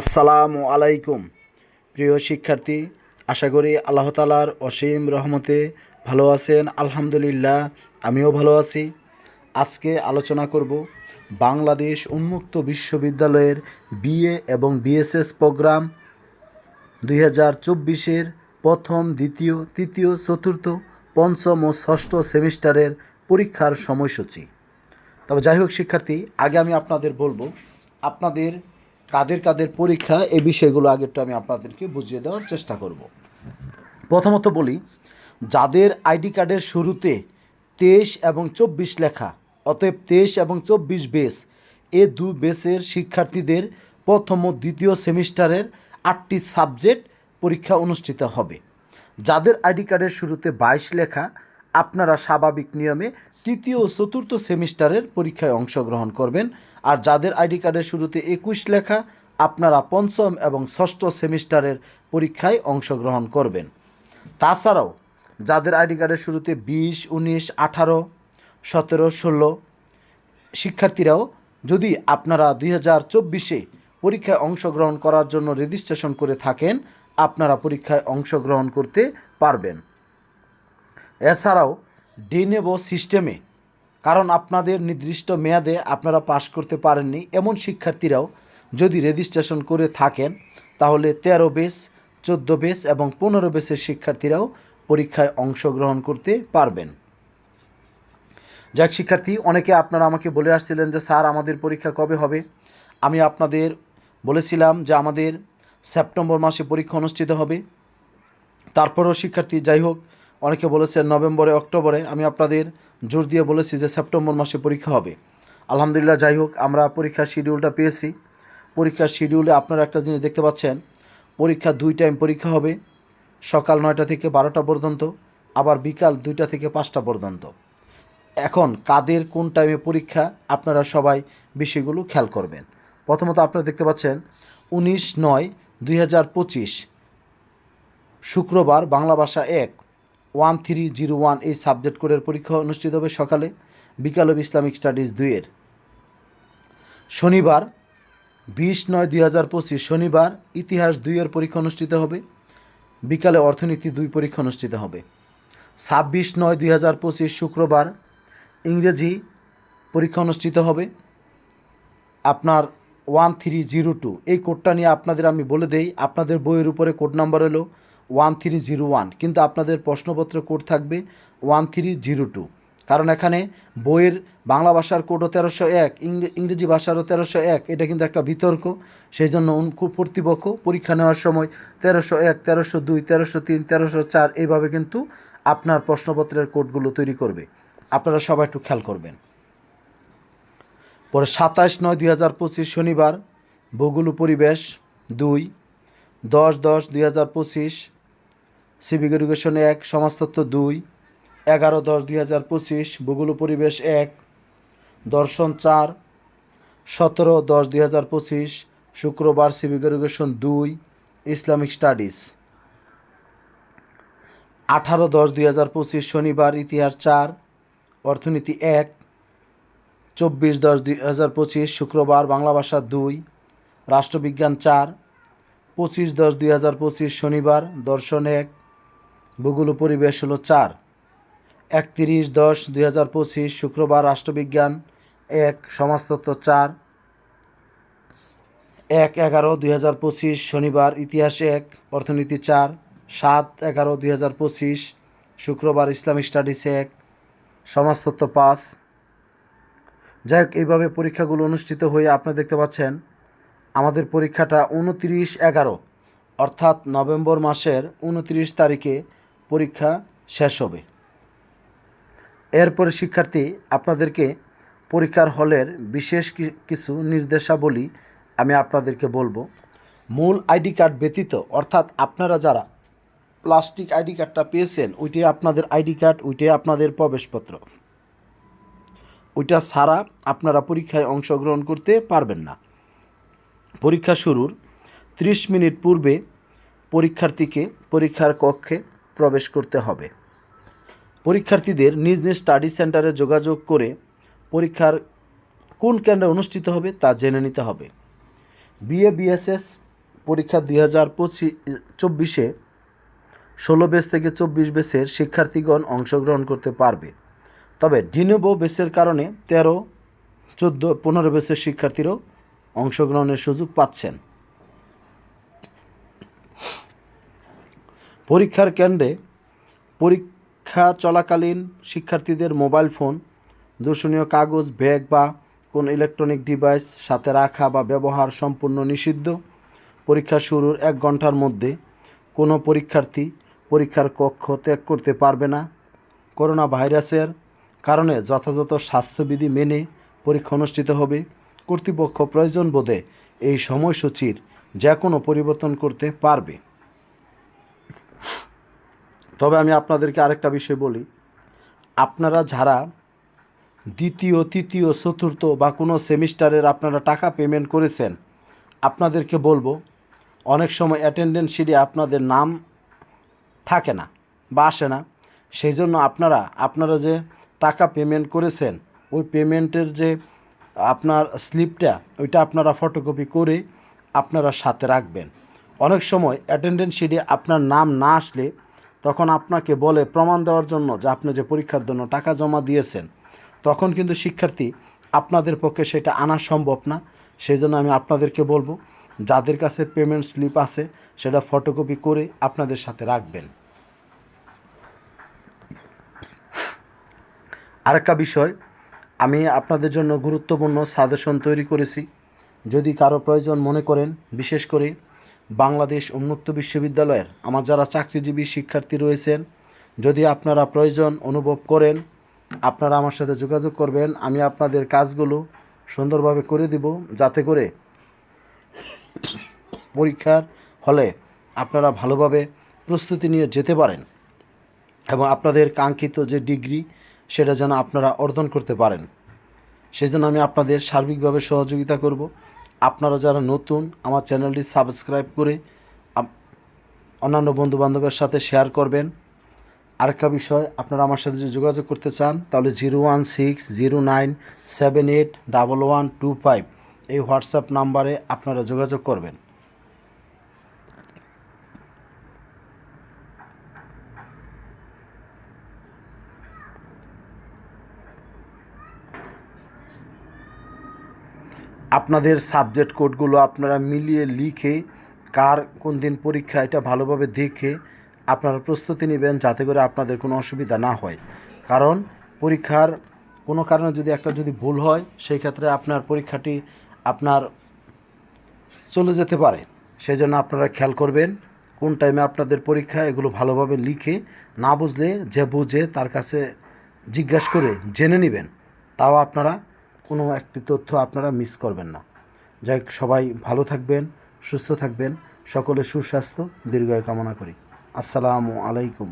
আসসালামু আলাইকুম। প্রিয় শিক্ষার্থী, আশা করি আল্লাহ তালার অসীম রহমতে ভালো আছেন। আলহামদুলিল্লাহ, আমিও ভালো আছি। আজকে আলোচনা করব বাংলাদেশ উন্মুক্ত বিশ্ববিদ্যালয়ের বিএ এবং বিএসএস প্রোগ্রাম দুই হাজার চব্বিশের প্রথম, দ্বিতীয়, তৃতীয়, চতুর্থ, পঞ্চম ও ষষ্ঠ সেমিস্টারের পরীক্ষার সময়সূচি। তবে যাই হোক শিক্ষার্থী, আগে আমি আপনাদের বলব, আপনাদের কাদের কাদের পরীক্ষা, এই বিষয়গুলো আগে একটু আমি আপনাদেরকে বুঝিয়ে দেওয়ার চেষ্টা করব। প্রথমত বলি, যাদের আইডি কার্ডের শুরুতে তেইশ এবং চব্বিশ লেখা, অতএব তেইশ এবং চব্বিশ বেস, এ দু বেসের শিক্ষার্থীদের প্রথম ও দ্বিতীয় সেমিস্টারের আটটি সাবজেক্ট পরীক্ষা অনুষ্ঠিত হবে। যাদের আইডি কার্ডের শুরুতে বাইশ লেখা, আপনারা স্বাভাবিক নিয়মে তৃতীয় ও চতুর্থ সেমিস্টারের পরীক্ষায় অংশগ্রহণ করবেন। আর যাদের আইডি কার্ডের শুরুতে একুশ লেখা, আপনারা পঞ্চম এবং ষষ্ঠ সেমিস্টারের পরীক্ষায় অংশগ্রহণ করবেন। তাছাড়াও, যাদের আইডি কার্ডের শুরুতে বিশ, উনিশ, আঠারো, সতেরো, ষোলো শিক্ষার্থীরাও যদি আপনারা দুই হাজার চব্বিশে পরীক্ষায় অংশগ্রহণ করার জন্য রেজিস্ট্রেশন করে থাকেন, আপনারা পরীক্ষায় অংশগ্রহণ করতে পারবেন। এছাড়াও ডিনেবো সিস্টেমে, কারণ আপনাদের নির্দিষ্ট মেয়াদে আপনারা পাশ করতে পারেননি। এমন শিক্ষার্থীরাও যদি রেজিস্ট্রেশন করে থাকেন, তাহলে তেরো বেস, চোদ্দ বেস এবং পনেরো বেসের শিক্ষার্থীরাও পরীক্ষায় অংশগ্রহণ করতে পারবেন। যাক শিক্ষার্থী, অনেকে আপনারা আমাকে বলে আসছিলেন যে, স্যার, আমাদের পরীক্ষা কবে হবে? আমি আপনাদের বলেছিলাম যে, আমাদের সেপ্টেম্বর মাসে পরীক্ষা অনুষ্ঠিত হবে। তারপরেও শিক্ষার্থী, যাই হোক অনেকে বলেছেন নভেম্বরে, অক্টোবরে। আমি আপনাদের জোর দিয়ে বলেছি যে সেপ্টেম্বর মাসে পরীক্ষা হবে। আলহামদুলিল্লাহ, যাই হোক, আমরা পরীক্ষার শিডিউলটা পেয়েছি। পরীক্ষার শিডিউলে আপনারা একটা জিনিস দেখতে পাচ্ছেন। পরীক্ষা দুই টাইম পরীক্ষা হবে। সকাল নয়টা থেকে বারোটা পর্যন্ত, আবার বিকাল দুইটা থেকে পাঁচটা পর্যন্ত। এখন কাদের কোন টাইমে পরীক্ষা, আপনারা সবাই বিষয়গুলো খেয়াল করবেন। প্রথমত আপনারা দেখতে পাচ্ছেন, উনিশ নয় দুই শুক্রবার, বাংলা ভাষা এক। ওয়ান থ্রি জিরো ওয়ান এই সাবজেক্ট কোডের পরীক্ষা অনুষ্ঠিত হবে সকালে, বিকাল হবে ইসলামিক স্টাডিজ দুইয়ের শনিবার, বিশ নয় দুই হাজার পঁচিশ, শনিবার ইতিহাস দুইয়ের পরীক্ষা অনুষ্ঠিত হবে, বিকালে অর্থনীতি দুই পরীক্ষা অনুষ্ঠিত হবে। ছাব্বিশ নয় দুই হাজার পঁচিশ শুক্রবার ইংরেজি পরীক্ষা অনুষ্ঠিত হবে। আপনার ওয়ান থ্রি জিরো টু এই কোডটা নিয়ে আপনাদের আমি বলে দেই, আপনাদের বইয়ের উপরে কোড নাম্বার হলো ওয়ান থ্রি জিরো ওয়ান কিন্তু আপনাদের প্রশ্নপত্র কোড থাকবে ওয়ান থ্রি জিরো টু কারণ এখানে বইয়ের বাংলা ভাষার কোডও তেরোশো এক ইংরেজি ভাষারও তেরোশো এক। এটা কিন্তু একটা বিতর্ক। সেই জন্য কর্তৃপক্ষ পরীক্ষা নেওয়ার সময় তেরোশো এক, তেরোশো দুই, তেরোশো তিন, তেরোশো চার এইভাবে কিন্তু আপনার প্রশ্নপত্রের কোডগুলো তৈরি করবে। আপনারা সবাই একটু খেয়াল করবেন। পরে সাতাশ নয় দুই হাজার পঁচিশ শনিবার, ভূগোল পরিবেশ দুই, দশ দশ দুই হাজার পঁচিশ সিভিক এডুকেশন এক, সমাজতত্ত্ব দুই, এগারো দশ দুই হাজার পঁচিশ, ভূগোল পরিবেশ এক, দর্শন চার, সতেরো দশ দুই হাজার পঁচিশ, শুক্রবার সিভিক এডুকেশন দুই ইসলামিক স্টাডিজ আঠারো দশ দুই হাজার পঁচিশ, শনিবার ইতিহাস চার, অর্থনীতি এক, চব্বিশ দশ দুই হাজার পঁচিশ, শুক্রবার বাংলা ভাষা দুই, রাষ্ট্রবিজ্ঞান চার, পঁচিশ দশ দুই হাজার পঁচিশ, শনিবার দর্শন এক ভূগোল পরিবেশ হলো চার। একত্রিশ দশ দুই হাজার পঁচিশ শুক্রবার রাষ্ট্রবিজ্ঞান, এক সমাজতত্ত্ব চার। এক এগারো দুই হাজার পঁচিশ শনিবার ইতিহাস এক, অর্থনীতি চার। সাত এগারো দুই হাজার পঁচিশ শুক্রবার ইসলামিক স্টাডিজ এক, সমাজতত্ত্ব পাঁচ। যাই হোক, এইভাবে পরীক্ষাগুলো অনুষ্ঠিত হয়ে আপনি দেখতে পাচ্ছেন, আমাদের পরীক্ষাটা উনত্রিশ এগারো, অর্থাৎ নভেম্বর মাসের উনত্রিশ তারিখে পরীক্ষা শেষ হবে। এরপরে শিক্ষার্থী, আপনাদেরকে পরীক্ষার হলের বিশেষ কিছু নির্দেশাবলী আমি আপনাদেরকে বলব। মূল আইডি কার্ড ব্যতীত, অর্থাৎ আপনারা যারা প্লাস্টিক আইডি কার্ডটা পেয়েছেন, ওইটাই আপনাদের আইডি কার্ড, ওইটাই আপনাদের প্রবেশপত্র। ওইটা ছাড়া আপনারা পরীক্ষায় অংশগ্রহণ করতে পারবেন না। পরীক্ষা শুরুর ত্রিশ মিনিট পূর্বে পরীক্ষার্থীকে, পরীক্ষার কক্ষে প্রবেশ করতে হবে। পরীক্ষার্থীদের নিজ নিজ স্টাডি সেন্টারে যোগাযোগ করে পরীক্ষার কোন কেন্দ্রে অনুষ্ঠিত হবে তা জেনে নিতে হবে। বিএ বিএসএস পরীক্ষা দুই হাজার পঁচিশ চব্বিশে ষোলো বেস থেকে চব্বিশ বেসের শিক্ষার্থীগণ অংশগ্রহণ করতে পারবে। তবে ডিনেবো বেসের কারণে তেরো, চোদ্দ, পনেরো বেসের শিক্ষার্থীরাও অংশগ্রহণের সুযোগ পাচ্ছেন। পরীক্ষার কেন্দ্রে পরীক্ষা চলাকালীন শিক্ষার্থীদের মোবাইল ফোন দূষণীয় কাগজ, ব্যাগ বা কোন ইলেকট্রনিক ডিভাইস সাথে রাখা বা ব্যবহার সম্পূর্ণ নিষিদ্ধ। পরীক্ষা শুরুর এক ঘণ্টার মধ্যে কোনো পরীক্ষার্থী পরীক্ষার কক্ষ ত্যাগ করতে পারবে না। করোনা ভাইরাসের কারণে যথাযথ স্বাস্থ্যবিধি মেনে পরীক্ষা অনুষ্ঠিত হবে। কর্তৃপক্ষ প্রয়োজন বোধে এই সময়সূচির যে কোনো পরিবর্তন করতে পারবে। তবে আমি আপনাদেরকে আরেকটা বিষয় বলি। আপনারা যারা দ্বিতীয়, তৃতীয়, চতুর্থ বা কোনো সেমিস্টারের আপনারা টাকা পেমেন্ট করেছেন, আপনাদেরকে বলব, অনেক সময় অ্যাটেন্ডেন্স শিটে আপনাদের নাম থাকে না বা আসে না। সেই জন্য আপনারা আপনারা যে টাকা পেমেন্ট করেছেন, ওই পেমেন্টের যে আপনার স্লিপটা ওইটা আপনারা ফটোকপি করে আপনারা সাথে রাখবেন। অনেক সময় অ্যাটেন্ডেন্স শিটে আপনার নাম না আসলে তখন আপনাকে বলে প্রমাণ দেওয়ার জন্য যে আপনি যে পরীক্ষার জন্য টাকা জমা দিয়েছেন। তখন কিন্তু শিক্ষার্থী আপনাদের পক্ষে সেটা আনা সম্ভব না। সেই জন্য আমি আপনাদেরকে বলব, যাদের কাছে পেমেন্ট স্লিপ আছে, সেটা ফটোকপি করে আপনাদের সাথে রাখবেন। আরেকটা বিষয়, আমি আপনাদের জন্য গুরুত্বপূর্ণ সাজেশন তৈরি করেছি। যদি কারও প্রয়োজন মনে করেন, বিশেষ করে বাংলাদেশ উন্মুক্ত বিশ্ববিদ্যালয়ের আমার যারা চাকরিজীবী শিক্ষার্থী রয়েছেন, যদি আপনারা প্রয়োজন অনুভব করেন, আপনারা আমার সাথে যোগাযোগ করবেন। আমি আপনাদের কাজগুলো সুন্দরভাবে করে দিব যাতে করে পরীক্ষার হলে আপনারা ভালোভাবে প্রস্তুতি নিয়ে যেতে পারেন এবং আপনাদের কাঙ্ক্ষিত যে ডিগ্রি, সেটা যেন আপনারা অর্জন করতে পারেন। সেই জন্য আমি আপনাদের সার্বিকভাবে সহযোগিতা করব। আপনারা যারা নতুন, আমার চ্যানেলটি সাবস্ক্রাইব করে অন্যান্য বন্ধুবান্ধবের সাথে শেয়ার করবেন। আরেকটা বিষয়, আপনারা আমার সাথে যদি যোগাযোগ করতে চান, তাহলে zero one six zero nine seven eight double one two five এই হোয়াটসঅ্যাপ নাম্বারে আপনারা যোগাযোগ করবেন। আপনাদের সাবজেক্ট কোডগুলো আপনারা মিলিয়ে লিখে কার কোন দিন পরীক্ষা এটা ভালোভাবে দেখে আপনারা প্রস্তুতি নেবেন যাতে করে আপনাদের কোনো অসুবিধা না হয়। কারণ পরীক্ষার কোনো কারণে যদি একটা যদি ভুল হয়, সেই ক্ষেত্রে আপনার পরীক্ষাটি আপনার চলে যেতে পারে। সেই জন্য আপনারা খেয়াল করবেন কোন টাইমে আপনাদের পরীক্ষা, এগুলো ভালোভাবে লিখে না বুঝলে যে বুঝে তার কাছে জিজ্ঞাসা করে জেনে নেবেন। তাও আপনারা কোনো একটি তথ্য আপনারা মিস করবেন না। যাই সবাই ভালো থাকবেন, সুস্থ থাকবেন। সকলে সুস্বাস্থ্য, দীর্ঘায় কামনা করি। আসসালামু আলাইকুম।